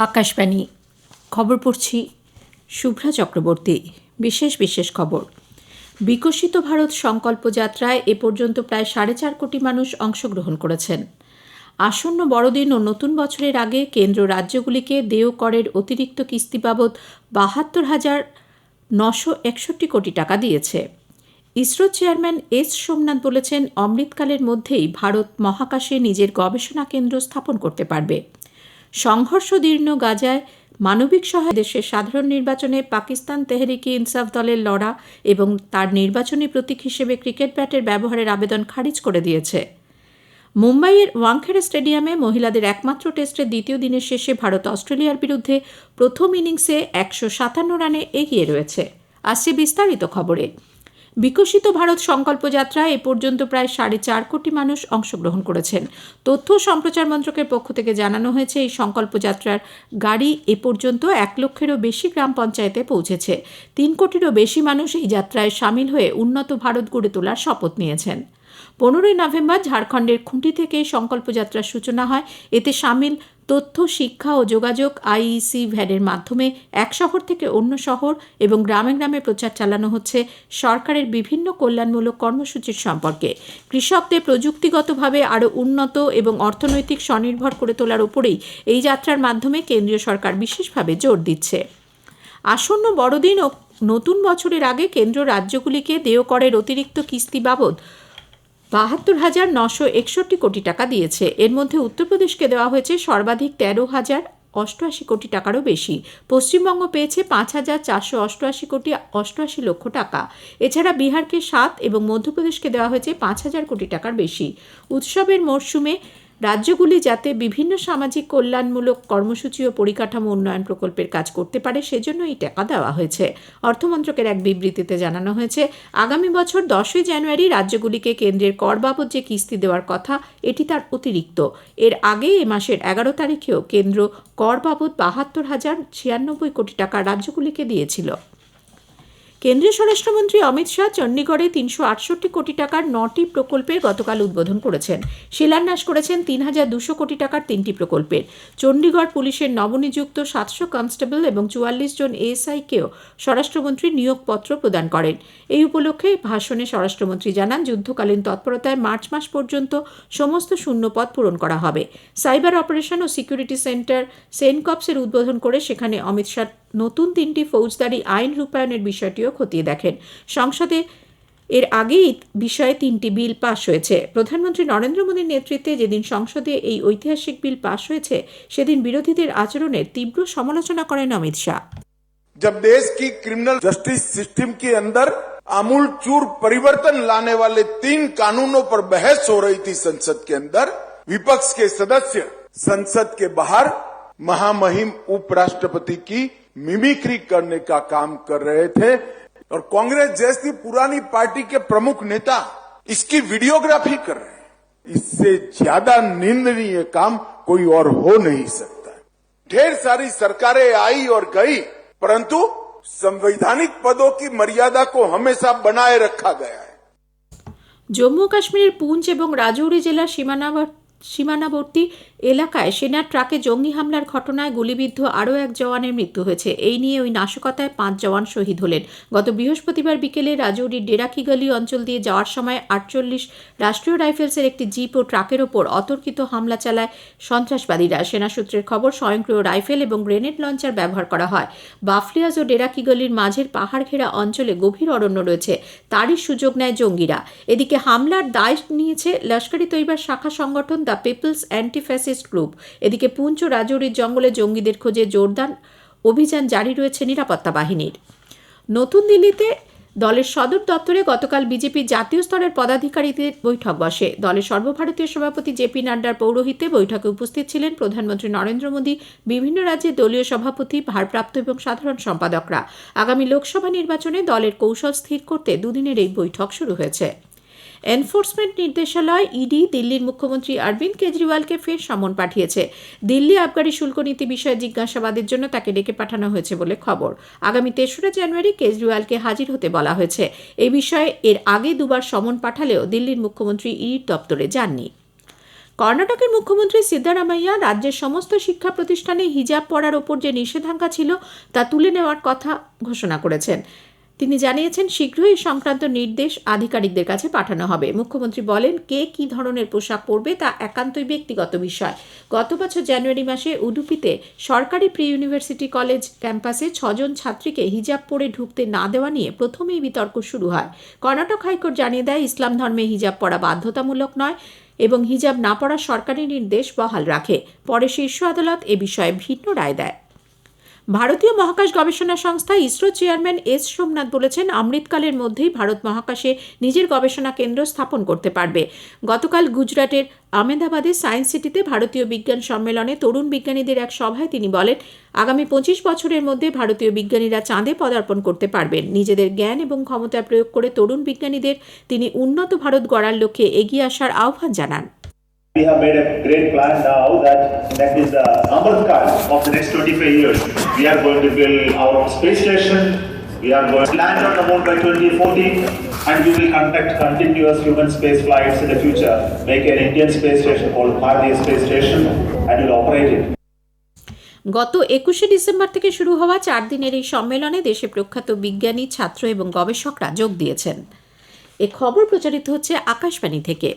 আকাশবাণী। খবর পড়ছি শুভ্রা চক্রবর্তী। বিশেষ বিশেষ খবর। বিকশিত ভারত সংকল্প যাত্রায় এ পর্যন্ত প্রায় সাড়ে চার কোটি মানুষ অংশগ্রহণ করেছেন। আসন্ন বড়দিন ও নতুন বছরের আগে কেন্দ্র রাজ্যগুলিকে দেয় করের অতিরিক্ত কিস্তি বাবদ বাহাত্তর হাজার নশো একষট্টি কোটি টাকা দিয়েছে। ইসরো চেয়ারম্যান এস সোমনাথ বলেছেন, অমৃতকালের মধ্যেই ভারত মহাকাশে নিজের গবেষণা কেন্দ্র স্থাপন করতে পারবে। সংঘর্ষদীর্ণ গাজায় মানবিক সহায় দেশের সাধারণ নির্বাচনে পাকিস্তান তেহরিকি ইনসাফ দলের লড়া এবং তার নির্বাচনী প্রতীক হিসেবে ক্রিকেট ব্যাটের ব্যবহারের আবেদন খারিজ করে দিয়েছে। মুম্বাইয়ের ওয়াংখেড়ে স্টেডিয়ামে মহিলাদের একমাত্র টেস্টের দ্বিতীয় দিনের শেষে ভারত অস্ট্রেলিয়ার বিরুদ্ধে প্রথম ইনিংসে একশো সাতান্ন রানে এগিয়ে রয়েছে। আসছে বিস্তারিত খবরে। বিকশিত ভারত সংকল্প যাত্রায় এ পর্যন্ত প্রায় সাড়ে চার কোটি মানুষ অংশগ্রহণ করেছেন। তথ্য সম্প্রচার মন্ত্রকের পক্ষ থেকে জানানো হয়েছে, এই সংকল্প যাত্রার গাড়ি এ পর্যন্ত এক লক্ষেরও বেশি গ্রাম পঞ্চায়েতে পৌঁছেছে। তিন কোটিরও বেশি মানুষ এই যাত্রায় সামিল হয়ে উন্নত ভারত গড়ে তোলার শপথ নিয়েছেন। পনেরোই নভেম্বর ঝাড়খণ্ডের খুঁটি থেকে সংকল্প যাত্রার সূচনা হয়। এতে সামিল তথ্য, শিক্ষা ও যোগাযোগ আইইসি ভ্যানের মাধ্যমে এক শহর থেকে অন্য শহর এবং গ্রামে গ্রামে প্রচার চালানো হচ্ছে সরকারের বিভিন্ন কল্যাণমূলক কর্মসূচির সম্পর্কে। কৃষকদের প্রযুক্তিগতভাবে আরও উন্নত এবং অর্থনৈতিক স্বনির্ভর করে তোলার উপরেই এই যাত্রার মাধ্যমে কেন্দ্রীয় সরকার বিশেষভাবে জোর দিচ্ছে। আসন্ন বড়দিন ও নতুন বছরের আগে কেন্দ্র রাজ্যগুলিকে দেয় করের অতিরিক্ত কিস্তি বাবদ বাহাত্তর হাজার নশো একষট্টি কোটি টাকা দিয়েছে। এর মধ্যে উত্তরপ্রদেশকে দেওয়া হয়েছে সর্বাধিক তেরো হাজার অষ্টআশি কোটি টাকারও বেশি। পশ্চিমবঙ্গ পেয়েছে পাঁচ হাজার চারশো অষ্টআশি কোটি অষ্টআশি লক্ষ টাকা। এছাড়া বিহারকে সাত এবং মধ্যপ্রদেশকে দেওয়া হয়েছে পাঁচ হাজার কোটি টাকার বেশি। উৎসবের মরশুমে রাজ্যগুলি যাতে বিভিন্ন সামাজিক কল্যাণমূলক কর্মসূচি ও পরিকাঠামো উন্নয়ন প্রকল্পের কাজ করতে পারে, সেজন্য এই টাকা দেওয়া হয়েছে। অর্থমন্ত্রকের এক বিবৃতিতে জানানো হয়েছে, আগামী বছর দশই জানুয়ারি রাজ্যগুলিকে কেন্দ্রের কর বাবদ যে কিস্তি দেওয়ার কথা, এটি তার অতিরিক্ত। এর আগে এ মাসের এগারো তারিখেও কেন্দ্র কর বাবদ বাহাত্তর হাজার ছিয়ানব্বই কোটি টাকা রাজ্যগুলিকে দিয়েছিল। কেন্দ্রীয় স্বরাষ্ট্রমন্ত্রী অমিত শাহ চণ্ডীগড়ে তিনশো আটষট্টি কোটি টাকার নটি প্রকল্পের গতকাল উদ্বোধন করেছেন। শিলান্যাস করেছেন তিন হাজার দুশো কোটি টাকার তিনটি প্রকল্পের চণ্ডীগড় পুলিশের নবনিযুক্ত সাতশো কনস্টেবল এবং চুয়াল্লিশ জন এএসআইকেও স্বরাষ্ট্রমন্ত্রী নিয়োগপত্র প্রদান করেন। এই উপলক্ষে ভাষণে স্বরাষ্ট্রমন্ত্রী জানান, যুদ্ধকালীন তৎপরতায় মার্চ মাস পর্যন্ত সমস্ত শূন্যপদ পূরণ করা হবে। সাইবার অপারেশন ও সিকিউরিটি সেন্টার সেনকপসের উদ্বোধন করে সেখানে অমিত শাহ নতুন তিনটি ফৌজদারি আইন রূপায়ণের বিষয়টিও খতিয়ে দেখেন সংসদে এর আগেই বিষয়ে তিনটি বিল পাশ হয়েছে প্রধানমন্ত্রী নরেন্দ্র মোদীর নেতৃত্বে যেদিন সংসদে এই ঐতিহাসিক বিল পাশ হয়েছে সেদিন বিরোধীদের আচরণের তীব্র সমালোচনা করেন অমিত শাহ जब देश की क्रिमिनल जस्टिस सिस्टम के अंदर आमूल चूर परिवर्तन लाने वाले तीन कानूनों पर बहस हो रही थी संसद के अंदर विपक्ष के सदस्य संसद के बाहर महामहिम उपराष्ट्रपति की मिमिक्री करने का काम कर रहे थे और कांग्रेस जैसी पुरानी पार्टी के प्रमुख नेता इसकी वीडियोग्राफी कर रहे हैं इससे ज्यादा निंदनीय काम कोई और हो नहीं सकता ढेर सारी सरकारें आई और गई परंतु संवैधानिक पदों की मर्यादा को हमेशा बनाए रखा गया है জম্মু ও কাশ্মীরের পুঞ্চ এবং রাজৌরি জেলার সীমানাবর্তী সীমানাবর্তী এলাকায় সেনার ট্রাকে জঙ্গি হামলার ঘটনায় গুলিবিদ্ধ আরও এক জওয়ানের মৃত্যু হয়েছে। এই নিয়ে ওই নাশকতায় পাঁচ জওয়ান শহীদ হলেন। গত বৃহস্পতিবার বিকেলে রাজৌরির ডেরাকিগলি অঞ্চল দিয়ে যাওয়ার সময় আটচল্লিশ রাষ্ট্রীয় রাইফেলসের একটি জিপ ও ট্রাকের ওপর অতর্কিত হামলা চালায় সন্ত্রাসবাদীরা। সেনা সূত্রের খবর, স্বয়ংক্রিয় রাইফেল এবং গ্রেনেড লঞ্চার ব্যবহার করা হয়। বাফলিয়াজ ও ডেরাকিগলির মাঝের পাহাড় ঘেরা অঞ্চলে গভীর অরণ্য রয়েছে। তারই সুযোগ নেয় জঙ্গিরা। এদিকে হামলার দায় নিয়েছে লস্করি তৈবার শাখা সংগঠন the people's anti fascist group. এদিকে পুঞ্চ রাজৌরির জঙ্গলে জঙ্গিদের খোঁজে জোরদার অভিযান জারি রয়েছে নিরাপত্তা বাহিনীর। নতুন দিল্লিতে দলের সদর দপ্তরে গতকাল বিজেপির জাতীয় স্তরের পদাধিকারীদের বৈঠক বসে। দলের সর্বভারতীয় সভাপতি জেপি নাড্ডার পৌরোহিত্যে বৈঠকে উপস্থিত ছিলেন প্রধানমন্ত্রী নরেন্দ্র মোদী, বিভিন্ন রাজ্যের দলীয় সভাপতি, ভারপ্রাপ্ত এবং সাধারণ সম্পাদকরা। আগামী লোকসভা নির্বাচনে দলের কৌশল স্থির করতে দুদিনের এই বৈঠক শুরু হয়েছে। এনফোর্সমেন্ট নির্দেশালয় ইডি দিল্লির মুখ্যমন্ত্রী অরবিন্দ কেজরিওয়ালকে ফের সমন পাঠিয়েছে। দিল্লি আবগারি শুল্ক নীতি বিষয়ে জিজ্ঞাসাবাদের জন্য তাকে ডেকে পাঠানো হয়েছে বলে খবর। আগামী তেসরা জানুয়ারি কেজরিওয়ালকে হাজির হতে বলা হয়েছে। এ বিষয়ে এর আগে দুবার সমন পাঠালেও দিল্লির মুখ্যমন্ত্রী ইডির দপ্তরে যাননি। কর্ণাটকের মুখ্যমন্ত্রী সিদ্ধারামাইয়া রাজ্যের সমস্ত শিক্ষা প্রতিষ্ঠানে হিজাব পরার ওপর যে নিষেধাজ্ঞা ছিল তা তুলে নেওয়ার কথা ঘোষণা করেছেন। তিনি জানিয়েছেন, শীঘ্রই সংক্রান্ত নির্দেশ আধিকারিকদের কাছে পাঠানো হবে। মুখ্যমন্ত্রী বলেন, কে কী ধরনের পোশাক পরবে তা একান্তই ব্যক্তিগত বিষয়। গত বছর জানুয়ারি মাসে উডুপিতে সরকারি প্রি ইউনিভার্সিটি কলেজ ক্যাম্পাসে ছজন ছাত্রীকে হিজাব পরে ঢুকতে না দেওয়া নিয়ে প্রথমেই বিতর্ক শুরু হয়। কর্ণাটক হাইকোর্ট জানিয়ে দেয়, ইসলাম ধর্মে হিজাব পরা বাধ্যতামূলক নয় এবং হিজাব না পড়ার সরকারি নির্দেশ বহাল রাখে। পরে শীর্ষ আদালত এ বিষয়ে ভিন্ন রায় দেয়। ভারতীয় মহাকাশ গবেষণা সংস্থা ইসরো চেয়ারম্যান এস সোমনাথ বলেছেন, অমৃতকালের মধ্যেই ভারত মহাকাশে নিজের গবেষণা কেন্দ্র স্থাপন করতে পারবে। গতকাল গুজরাটের আহমেদাবাদে সায়েন্স সিটিতে ভারতীয় বিজ্ঞান সম্মেলনে তরুণ বিজ্ঞানীদের এক সভায় তিনি বলেন, আগামী পঁচিশ বছরের মধ্যে ভারতীয় বিজ্ঞানীরা চাঁদে পদার্পণ করতে পারবেন। নিজেদের জ্ঞান এবং ক্ষমতা প্রয়োগ করে তরুণ বিজ্ঞানীদের তিনি উন্নত ভারত গড়ার লক্ষ্যে এগিয়ে আসার আহ্বান জানান। We have made a great plan now that that is the Amrit Kaal of the next 25 years. We are going to build our space station. We are going to land on the moon by 2040 and we will conduct continuous human space flights in the future. Make an Indian space station called Bharatiya Space Station and will operate it. গত একুশে December থেকে শুরু হওয়া চার দিনের এই সম্মেলনে দেশে প্রখ্যাত বিজ্ঞানী ছাত্র এবং গবেষকরা যোগ দিয়েছেন এ খবর প্রচারিত হচ্ছে আকাশবাণী থেকে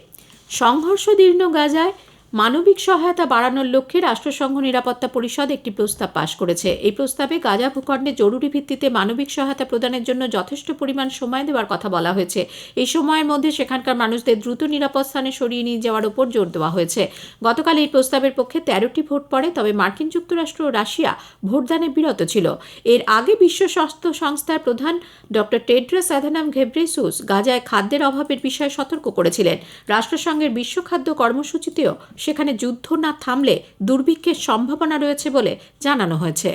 সংঘর্ষদীর্ণ গাজায় মানবিক সহায়তা বাড়ানোর লক্ষ্যে রাষ্ট্রসংঘ নিরাপত্তা পরিষদ একটি প্রস্তাব পাশ করেছে। এই প্রস্তাবে গাজা ভূখণ্ডে জরুরি ভিত্তিতে মানবিক সহায়তা প্রদানের জন্য যথেষ্ট পরিমাণ সময় দেওয়ার কথা বলা হয়েছে। এই সময়ের মধ্যে সেখানকার মানুষদের দ্রুত নিরাপদ স্থানে সরিয়ে নিয়ে যাওয়ার উপর জোর দেওয়া হয়েছে। গতকাল এই প্রস্তাবের পক্ষে তেরোটি ভোট পড়ে, তবে মার্কিন যুক্তরাষ্ট্র ও রাশিয়া ভোটদানে বিরত ছিল। এর আগে বিশ্ব স্বাস্থ্য সংস্থার প্রধান ডক্টর টেড্রাস অ্যাধানাম ঘেব্রেসুস গাজায় খাদ্যের অভাবের বিষয়ে সতর্ক করেছিলেন। রাষ্ট্রসংঘের বিশ্ব খাদ্য কর্মসূচিতেও সেখানে যুদ্ধ না থামলে দুর্ভিক্ষের সম্ভাবনা রয়েছে বলে জানানো হয়েছে।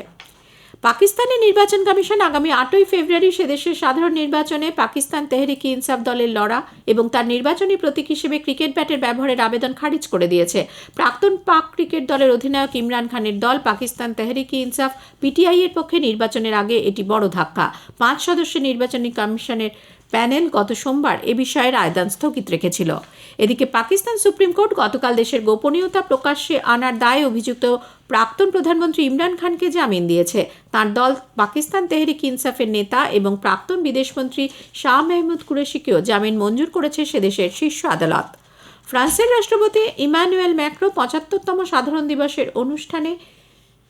পাকিস্তানের নির্বাচন কমিশন আগামী আটই ফেব্রুয়ারি সেদেশের সাধারণ নির্বাচনে পাকিস্তান তেহরিক ইনসাফ দলের লড়া এবং তার নির্বাচনী প্রতীক হিসেবে ক্রিকেট ব্যাটের ব্যবহারের আবেদন খারিজ করে দিয়েছে। প্রাক্তন পাক ক্রিকেট দলের অধিনায়ক ইমরান খানের দল পাকিস্তান তেহরিক ইনসাফ পিটিআই এর পক্ষে নির্বাচনের আগে এটি বড় ধাক্কা। পাঁচ সদস্যের নির্বাচনী কমিশনের প্যানেল গত সোমবার এ বিষয়ে রায়দান স্থগিত রেখেছিল। এদিকে পাকিস্তান সুপ্রিম কোর্ট গতকাল দেশের গোপনীয়তা প্রকাশ্যে আনার দায়ে অভিযুক্ত প্রাক্তন প্রধানমন্ত্রী ইমরান খানকে জামিন দিয়েছে। তার দল পাকিস্তান তেহরিক ইনসাফের নেতা এবং প্রাক্তন বিদেশমন্ত্রী শাহ মেহমুদ কুরেশিকেও জামিন মঞ্জুর করেছে সেদেশের শীর্ষ আদালত। ফ্রান্সের রাষ্ট্রপতি ইমানুয়েল ম্যাক্রো পঁচাত্তরতম সাধারণ দিবসের অনুষ্ঠানে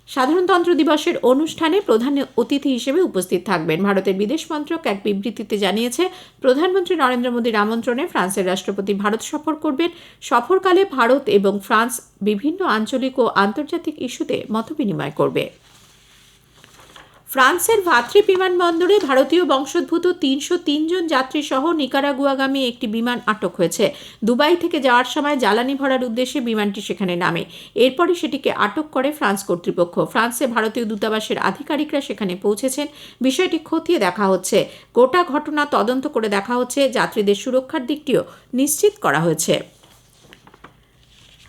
সাধারণতন্ত্র দিবসের অনুষ্ঠানে প্রধান অতিথি হিসেবে উপস্থিত থাকবেন। ভারতের বিদেশ মন্ত্রক এক বিবৃতিতে জানিয়েছে, প্রধানমন্ত্রী নরেন্দ্র মোদীর আমন্ত্রণে ফ্রান্সের রাষ্ট্রপতি ভারত সফর করবেন। সফরকালে ভারত এবং ফ্রান্স বিভিন্ন আঞ্চলিক ও আন্তর্জাতিক ইস্যুতে মতবিনিময় করবে। ফ্রান্সের ভাতৃ বিমানবন্দরে ভারতীয় বংশোদ্ভূত তিনশো তিনজন যাত্রী সহ নিকারাগুয়াগামী একটি বিমান আটক হয়েছে। দুবাই থেকে যাওয়ার সময় জ্বালানি ভরার উদ্দেশ্যে বিমানটি সেখানে নামে। এরপরে সেটিকে আটক করে ফ্রান্স কর্তৃপক্ষ। ফ্রান্সে ভারতীয় দূতাবাসের আধিকারিকরা সেখানে পৌঁছেছেন। বিষয়টি খতিয়ে দেখা হচ্ছে। গোটা ঘটনা তদন্ত করে দেখা হচ্ছে। যাত্রীদের সুরক্ষার দিকটিও নিশ্চিত করা হয়েছে।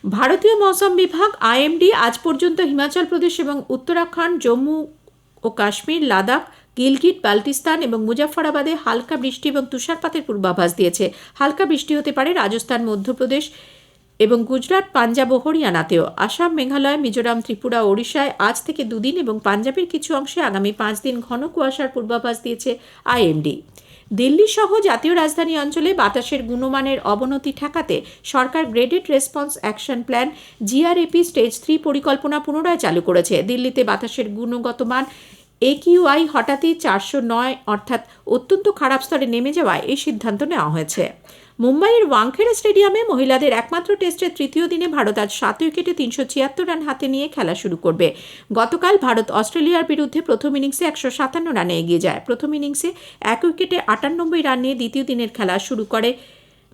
ভারতীয় মৌসুম বিভাগ, আইএমডি, আজ পর্যন্ত হিমাচল প্রদেশ এবং উত্তরাখণ্ড, জম্মু ও কাশ্মীর, লাদাখ, গিলগিট, বাল্টিস্তান এবং মুজাফরাবাদে হালকা বৃষ্টি এবং তুষারপাতের পূর্বাভাস দিয়েছে। হালকা বৃষ্টি হতে পারে রাজস্থান, মধ্যপ্রদেশ এবং গুজরাট, পাঞ্জাব ও হরিয়ানাতেও। আসাম, মেঘালয়, মিজোরাম, ত্রিপুরা ওড়িশায় আজ থেকে দুদিন এবং পাঞ্জাবের কিছু অংশে আগামী পাঁচ দিন ঘন কুয়াশার পূর্বাভাস দিয়েছে আইএমডি দিল্লি সহ জাতীয় রাজধানী অঞ্চলে বাতাসের গুণমানের অবনতি ঠেকাতে সরকার graded response action plan GRAP stage three পরিকল্পনা পুনরায় চালু করেছে। দিল্লিতে বাতাসের গুণগত মান একিউআই হঠাৎই চারশো নয় অর্থাৎ অত্যন্ত খারাপ স্তরে নেমে যাওয়ায় এই সিদ্ধান্ত নেওয়া হয়েছে। মুম্বাইয়ের ওয়াংখেড়া স্টেডিয়ামে মহিলাদের একমাত্র টেস্টের তৃতীয় দিনে ভারত আজ সাত উইকেটে তিনশো ছিয়াত্তর রান হাতে নিয়ে খেলা শুরু করবে। গতকাল ভারত অস্ট্রেলিয়ার বিরুদ্ধে প্রথম ইনিংসে একশো সাতান্ন রানে এগিয়ে যায়। প্রথম ইনিংসে এক উইকেটে আটানব্বই রান নিয়ে দ্বিতীয় দিনের খেলা শুরু করে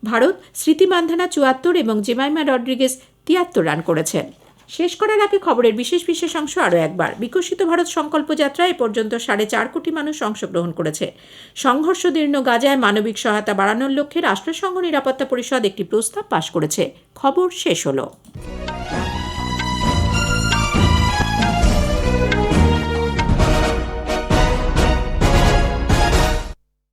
ভারত। স্মৃতি মান্ধানা চুয়াত্তর এবং জেমাইমা রড্রিগেজ তিয়াত্তর রান করেছেন। শেষ করার আগে খবরের বিশেষ বিশেষ অংশ আরও একবার। বিকশিত ভারত সংকল্প যাত্রায় এ পর্যন্ত সাড়ে চার কোটি মানুষ অংশগ্রহণ করেছে। সংঘর্ষদীর্ণ গাজায় মানবিক সহায়তা বাড়ানোর লক্ষ্যে রাষ্ট্রসংঘ নিরাপত্তা পরিষদ একটি প্রস্তাব পাশ করেছে। খবর শেষ হলো।